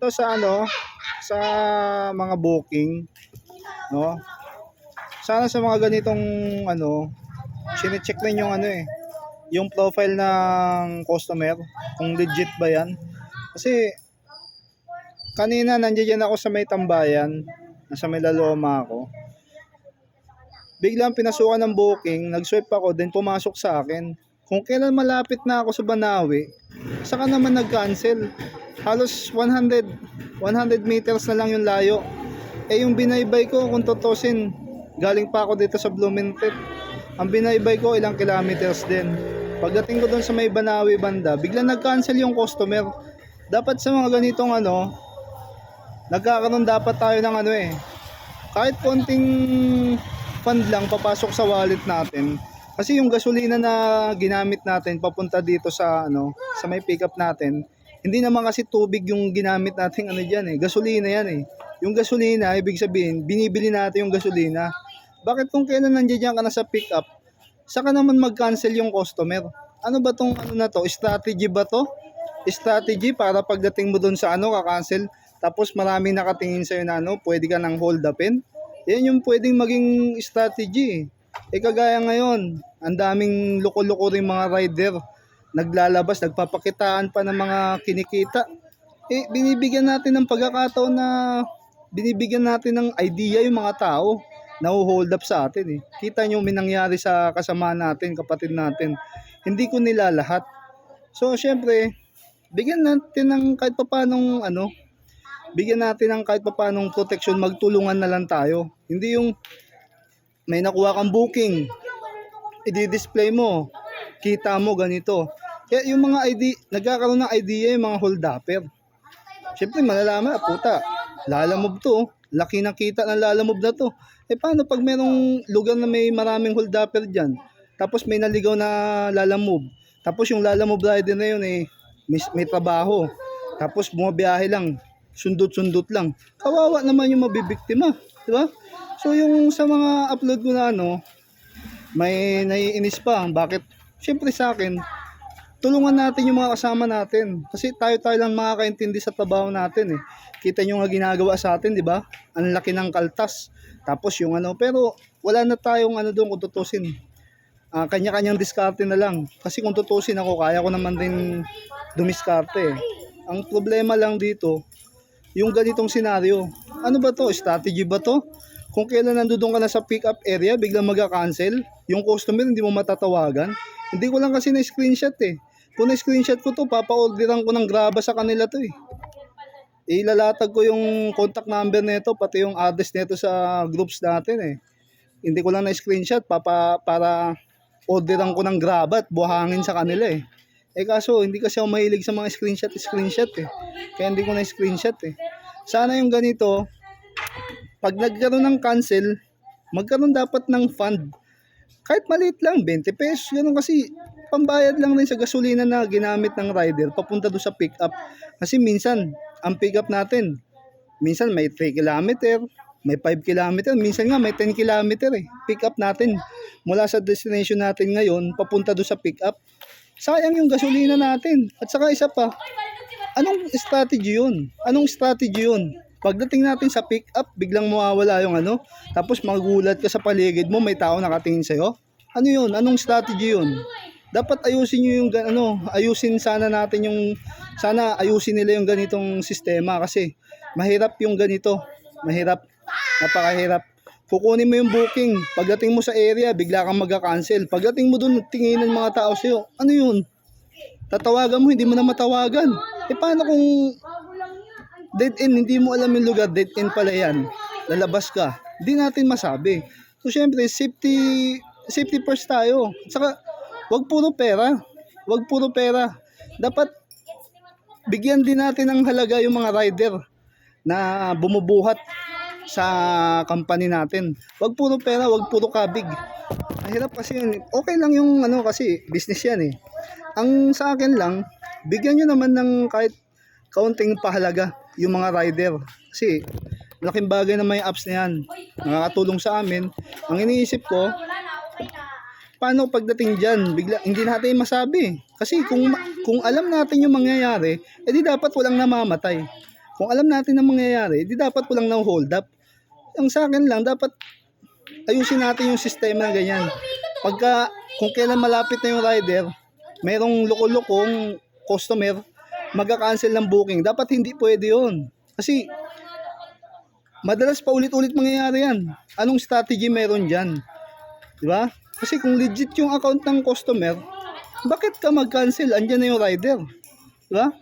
Ito sa ano, sa mga booking, no? Sana sa mga ganitong ano, sine-check rin yung ano eh, yung profile ng customer, kung legit ba yan. Kasi kanina nandiyan ako sa may tambayan, nasa may laloma ako. Biglang pinasukan ng booking, nag-swipe ako, then pumasok sa akin. Kung kailan malapit na ako sa Banawi, saka naman nag-cancel. Halos 100, 100 meters na lang yung layo. Eh yung binaybay ko, kung tutusin, galing pa ako dito sa Blumentritt. Ang binaybay ko, ilang kilometers din. Pagdating ko doon sa may Banawi banda, biglang nag-cancel yung customer. Dapat sa mga ganitong ano, nagkakaroon dapat tayo ng ano eh, kahit konting fund lang papasok sa wallet natin. Kasi yung gasolina na ginamit natin papunta dito sa ano, sa may pickup natin, hindi naman kasi tubig yung ginamit natin ano diyan eh, gasolina yan eh. Yung gasolina, ibig sabihin, binibili natin yung gasolina. Bakit kung kailan nandiyan ka na sa pickup, saka naman mag-cancel yung customer? Ano ba tong ano na to? Strategy ba to? Strategy para pagdating mo doon sa ano, ka-cancel, tapos maraming nakatingin sa'yo na ano, pwede ka nang hold upin? Yan yung pwedeng maging strategy. Eh kagaya ngayon, ang daming loko-loko rin mga rider. Naglalabas, nagpapakitaan pa ng mga kinikita. Eh, binibigyan natin ng pagkakataon na binibigyan natin ng idea yung mga tao na hold up sa atin eh. Kita nyo may nangyari sa kasama natin, kapatid natin. Hindi ko nila lahat. So, syempre, bigyan natin ng kahit pa paanong ano, bigyan natin ng kahit pa paanong protection, magtulungan na lang tayo. Hindi yung may nakuha kang booking, i-display mo, kita mo ganito. Kaya yung mga ID, nagkakaroon ng idea yung mga hold upper. Siyempre malalaman, puta, lalamove to. oh. Laki ng kita ng lalamove na to. Eh paano pag merong lugar na may maraming hold upper dyan, tapos may naligaw na lalamove, tapos yung lalamove rider na yun eh, may, may trabaho, tapos bumabiyahe lang, sundot-sundot lang. Kawawa naman yung mabibiktima, di ba? So yung sa mga upload ko na ano, may naiinis pa. Bakit? Siyempre sa akin, tulungan natin yung mga kasama natin. Kasi tayo-tayo lang makakaintindi sa trabaho natin eh. Kita nyo nga ginagawa sa atin, di ba? Ang laki ng kaltas. Tapos yung ano, pero wala na tayong ano doon kung tutusin. Ah, kanya-kanyang diskarte na lang. Kasi kung tutusin ako, kaya ko naman din dumiskarte. eh. Ang problema lang dito, yung ganitong senaryo. Ano ba to? Strategy ba to? Kung kailan nandoon ka na sa pick-up area, biglang magka-cancel, yung customer hindi mo matatawagan. Hindi ko lang kasi na-screenshot eh. Kung na-screenshot ko to, papa-orderan ko ng graba sa kanila to eh. Ilalatag ko yung contact number nito, pati yung address nito sa groups natin eh. Hindi ko lang na-screenshot papa, para orderan ko ng graba at buhangin sa kanila eh. Eh kaso, hindi kasi ako mahilig sa mga screenshot, screenshot eh. Kaya hindi ko na-screenshot eh. Sana yung ganito, pag nagkaroon ng cancel, magkaroon dapat ng fund. Kahit maliit lang, 20 pesos, ganun kasi pambayad lang rin sa gasolina na ginamit ng rider papunta doon sa pickup. Kasi minsan, ang pickup natin, minsan may 3 kilometer, may 5 kilometer, minsan nga may 10 kilometer eh. Pickup natin mula sa destination natin ngayon papunta doon sa pickup. Sayang yung gasolina natin. At saka isa pa, anong strategy yun? Anong strategy yun? Pagdating natin sa pick up, biglang mawawala yung ano, tapos magulat ka sa paligid mo, may tao nakatingin sa'yo. Ano yun? Anong strategy yun? Dapat ayusin nyo yung ano, ayusin sana natin yung, sana ayusin nila yung ganitong sistema kasi mahirap yung ganito. Mahirap. Napakahirap. Kukunin mo yung booking. Pagdating mo sa area, bigla kang magka-cancel. Pagdating mo dun, tingin ng mga tao sa'yo. Ano yun? Tatawagan mo, hindi mo na matawagan. Eh paano kung dead end, hindi mo alam yung lugar, dead end pala yan. Lalabas ka. Hindi natin masabi. So syempre, safety safety first tayo. Saka, wag puro pera. Wag puro pera. Dapat bigyan din natin ng halaga yung mga rider na bumubuhat sa company natin. Wag puro pera, wag puro kabig. Mahirap kasi yun. Okay lang yung ano kasi business yan eh. Ang sa akin lang, bigyan nyo naman ng kahit kaunting pahalaga yung mga rider. Kasi laking bagay na may apps na yan. Nakakatulong sa amin. Ang iniisip ko, paano pagdating dyan, bigla, hindi natin masabi. Kasi kung, kung alam natin yung mangyayari, edi dapat walang namamatay. Kung alam natin ang mangyayari, di dapat walang na hold up. Ang sa akin lang, dapat ayusin natin yung sistema na ganyan. Pagka, kung kailan malapit na yung rider, merong loko-lokong customer, magka-cancel ng booking. Dapat hindi pwede yun. Kasi, madalas pa ulit-ulit mangyayari yan. Anong strategy meron dyan? Di ba? Kasi kung legit yung account ng customer, bakit ka mag-cancel? Andyan na yung rider. Di ba?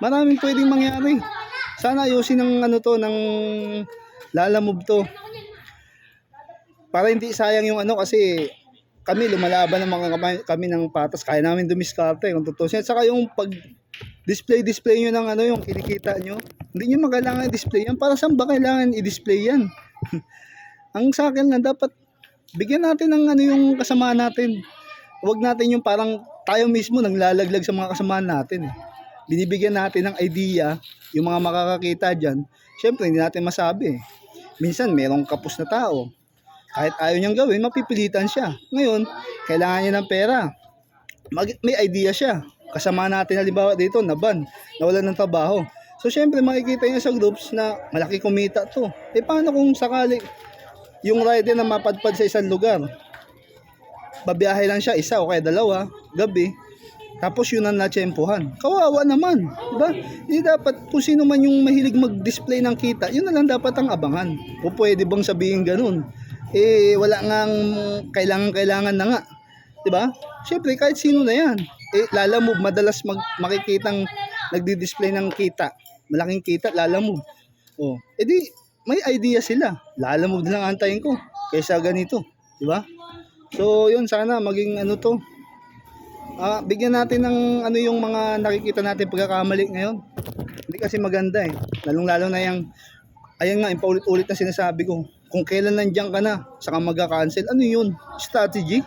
Maraming pwedeng mangyari. Sana ayusin ng ano to, ng lalamove to. Para hindi sayang yung ano kasi kami lumalaban ng mga kami, ng patas. Kaya namin dumiskarte kung totoo siya. Saka yung pag display display nyo ng ano yung kinikita nyo. Hindi nyo magkailangan i-display yan. Para saan ba kailangan i-display yan? Ang sa akin lang dapat bigyan natin ng ano yung kasama natin. Huwag natin yung parang tayo mismo naglalaglag sa mga kasamaan natin. Eh. Binibigyan natin ng idea yung mga makakakita dyan. Siyempre, hindi natin masabi. eh. Minsan, merong kapos na tao. Kahit ayaw niyang gawin, mapipilitan siya. Ngayon, kailangan niya ng pera. Mag- may idea siya. Kasama natin, halimbawa dito, naban, nawalan ng trabaho. So, syempre, makikita niya sa groups na malaki kumita to. Eh, paano kung sakali yung rider na mapadpad sa isang lugar? Babiyahe lang siya, isa o kaya dalawa, gabi. Tapos yun ang natsyempohan. Kawawa naman. Diba? Hindi dapat kung sino man yung mahilig mag-display ng kita, yun na lang dapat ang abangan. O pwede bang sabihin ganun? Eh, wala ngang kailangan-kailangan na nga. Diba? Siyempre, kahit sino na yan. Eh, lalamove, madalas mag, makikitang nagdi-display ng kita. Malaking kita, lalamove. Oh, edi may idea sila. Lalamove na lang antayin ko kaysa ganito, 'di ba? So, yun sana maging ano to. Ah, bigyan natin ng ano yung mga nakikita natin pagkakamali ngayon. Hindi kasi maganda eh. Lalong-lalo na yung ayan nga, yung paulit-ulit na sinasabi ko. Kung kailan nandiyan ka na, saka magka-cancel, ano yun? Strategy?